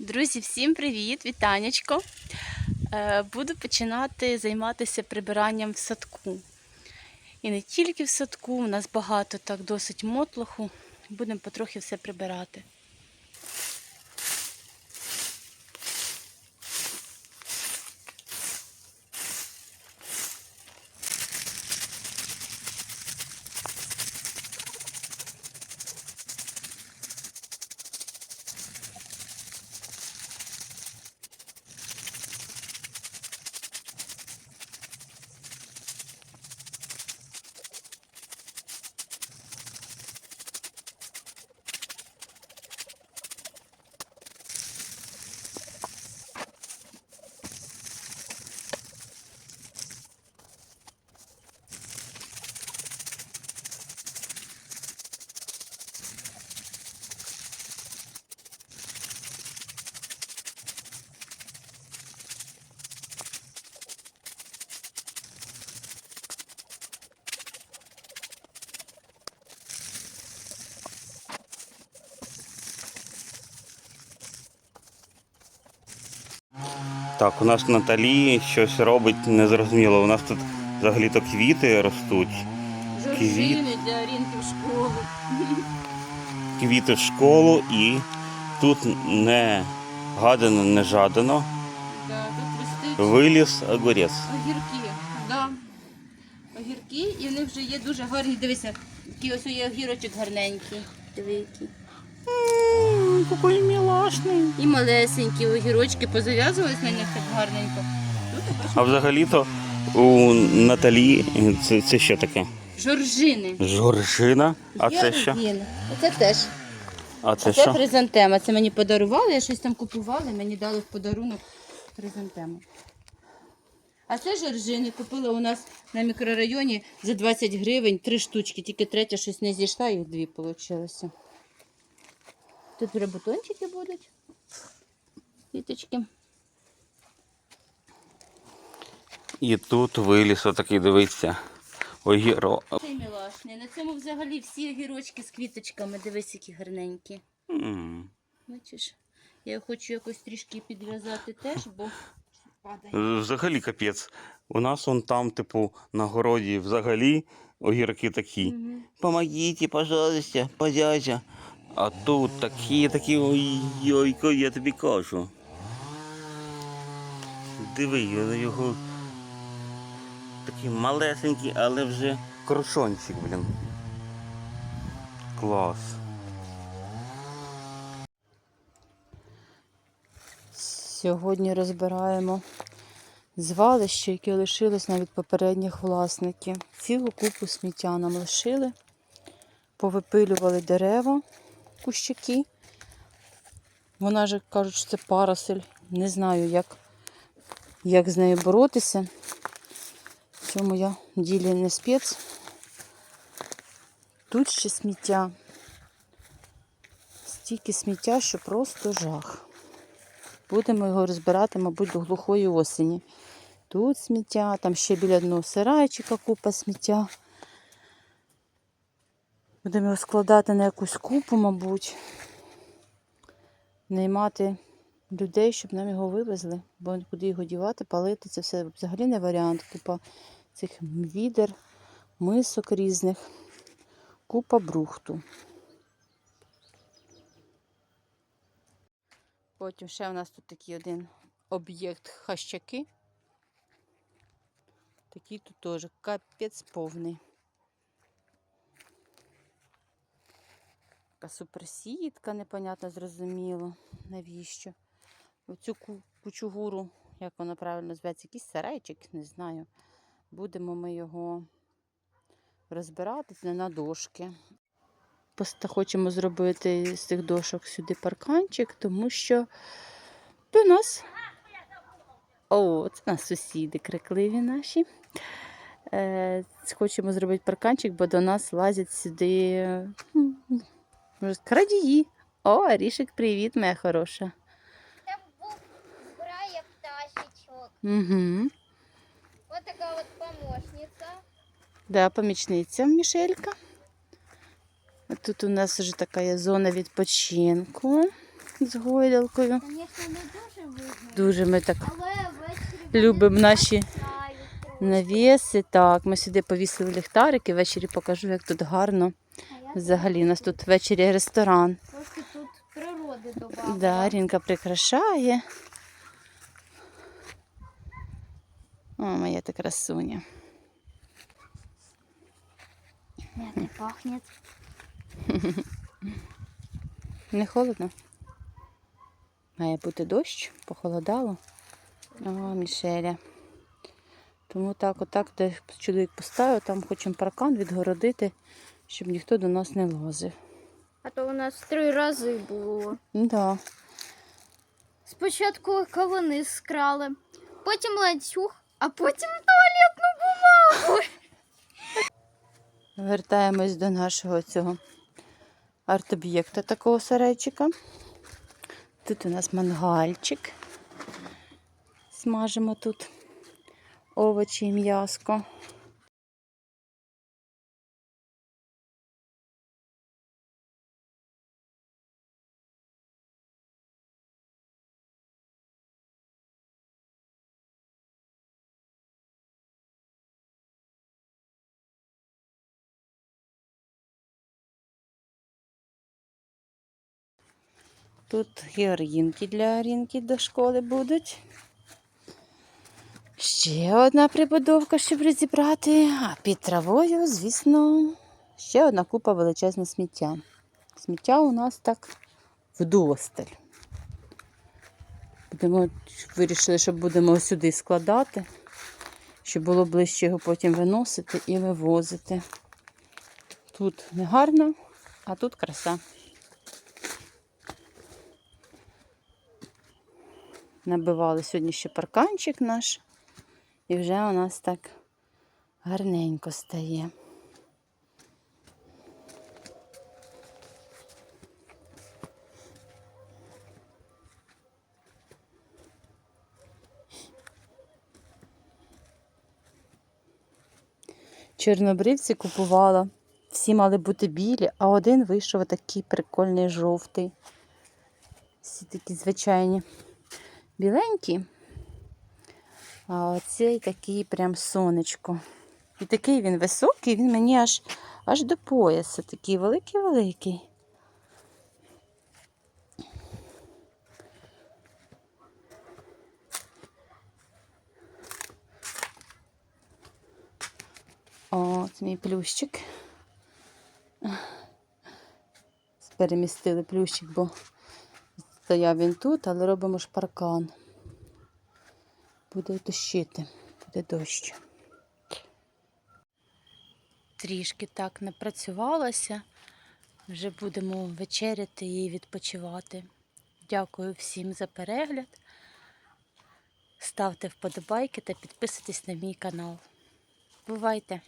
Друзі, всім привіт! Вітанечко! Е, Буду починати займатися прибиранням в садку. І не тільки в садку, у нас багато так досить мотлоху. Будемо потрохи все прибирати. Так, у нас Наталі щось робить незрозуміло. У нас тут взагалі-то квіти ростуть. Жоржини для орінки в школу. Квіти в школу і тут не гадано, не жадано. Да, тут ростуть Виліз огурець. огірки. Да. Огірки, і в них вже є дуже гарні. Дивися, який ось є огірочок гарненький. Диви який. Який мілашний. І малесенькі огірочки позав'язувались на них так гарненько. А взагалі-то у Наталі це, це що таке? Жоржини. Жоржина. А Є це що? Оце теж. А це Це що? хризантема. Це мені подарували, я щось там купувала, мені дали в подарунок хризантему. А це жоржини купила у нас на мікрорайоні за 20 гривень, три штучки, тільки третя щось не зійшла, їх дві вийшло. Тут вже бутончики будуть. Квіточки. І тут виліз отакий, дивіться. Огіро. Цей мілашний. На цьому взагалі всі огірочки з квіточками. Дивись, які гарненькі. М. Бачиш? Я хочу якось трішки підв'язати теж, бо падає. Взагалі капець. У нас он там, типу, на городі взагалі огірки такі. Мгм. Помогите, пожалуйста, подядя. А тут такі, такі, ой-ой, я тобі кажу. Диви, його такий малесенький, але вже крушончик, блін. Клас. Сьогодні розбираємо звалище, яке лишилось навіть попередніх власників. Цілу купу сміття нам лишили, повипилювали дерева, кущики. Вона ж кажуть, що це парасель. Не знаю, як, як з нею боротися. В цьому я ділі не спец. Тут ще сміття. Стільки сміття, що просто жах. Будемо його розбирати, мабуть, до глухої осені. Тут сміття, там ще біля одного сарайчика купа сміття. Будемо його складати на якусь купу, мабуть. Наймати людей, щоб нам його вивезли. Бо куди його дівати, палити, це все взагалі не варіант. Купа цих відер, мисок різних, купа брухту. Потім ще у нас тут такий один об'єкт хащаки. Такий тут теж капець повний. Така суперсітка, непонятно зрозуміло, навіщо. Оцю кучугуру, як вона правильно зветься, якийсь сарайчик, не знаю. Будемо ми його розбирати на дошки. Хочемо зробити з цих дошок сюди парканчик, тому що до нас. О, це нас сусіди крикливі наші. Е, хочемо зробити парканчик, бо до нас лазять сюди м, може, крадії. О, Арішик, привіт, моя хороша. Там був грає пташечок. Угу. Вот така от помощниця. Да, помічниця Мішелька. А Тут у нас вже така зона відпочинку. з гойдалкою. Звісно, не дуже видно, Дуже ми так але любимо наші навіси. Так, ми сюди повісили ліхтарики, ввечері покажу, як тут гарно. Взагалі, у нас тут ввечері ресторан. Трошки тут природи добавила. Да, Рінка прикрашає. О, моя ти красуня. Мятный пахнет. Не холодно? Має бути дощ, похолодало. О, Мішеля. Тому так, отак, де чоловік поставив, там хочемо паркан відгородити, щоб ніхто до нас не лазив. А то у нас три рази було. Да. Спочатку кавуни скрали, потім ланцюг, а потім туалетну бумагу. Вертаємось до нашого цього арт-об'єкта такого сарайчика. Тут у нас мангальчик. Смажимо тут овочі і м'яско. Тут георгінки для Рінки до школи будуть. Ще одна прибудовка, щоб розібрати. А під травою, звісно, ще одна купа величезне сміття. Сміття у нас так вдосталь. Будемо, вирішили, що будемо сюди складати, щоб було ближче його потім виносити і вивозити. Тут не гарно, а тут краса. Набивали сьогодні ще парканчик наш, і вже у нас так гарненько стає. Чорнобривці купувала. Всі мали бути білі, а один вийшов такий прикольний жовтий. Всі такі звичайні біленькі. А оцей такий прям сонечко. І такий він високий, він мені аж, аж до пояса. Такий великий-великий. О, це мій плющик. Перемістили плющик, бо стояв він тут, але робимо ж паркан. Буде дощити, буде дощ. Трішки так напрацювалася. Вже будемо вечеряти і відпочивати. Дякую всім за перегляд. Ставте вподобайки та підписуйтесь на мій канал. Бувайте!